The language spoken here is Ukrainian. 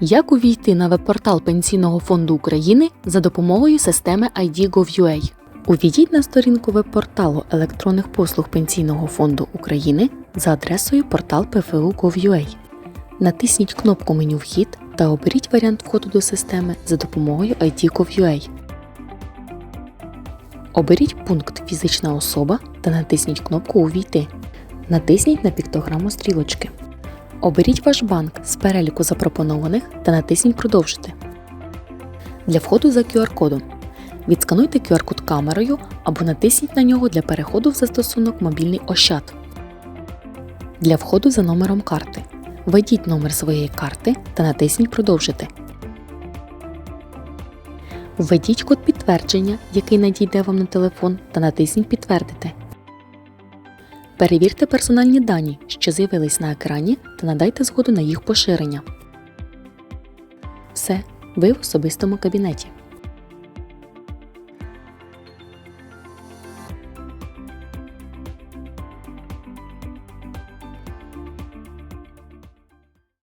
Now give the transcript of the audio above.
Як увійти на веб-портал Пенсійного фонду України за допомогою системи ID.gov.ua? Увійдіть на сторінку веб-порталу електронних послуг Пенсійного фонду України за адресою портал PFU.gov.ua. Натисніть кнопку меню Вхід та оберіть варіант входу до системи за допомогою ID.gov.ua. Оберіть пункт Фізична особа та натисніть кнопку Увійти. Натисніть на піктограму стрілочки. Оберіть ваш банк з переліку запропонованих та натисніть Продовжити. Для входу за QR-кодом відскануйте QR-код камерою або натисніть на нього для переходу в застосунок Мобільний Ощад. Для входу за номером карти введіть номер своєї карти та натисніть Продовжити. Введіть код підтвердження, який надійде вам на телефон, та натисніть Підтвердити. Перевірте персональні дані, що з'явились на екрані, та надайте згоду на їх поширення. Все, ви в особистому кабінеті.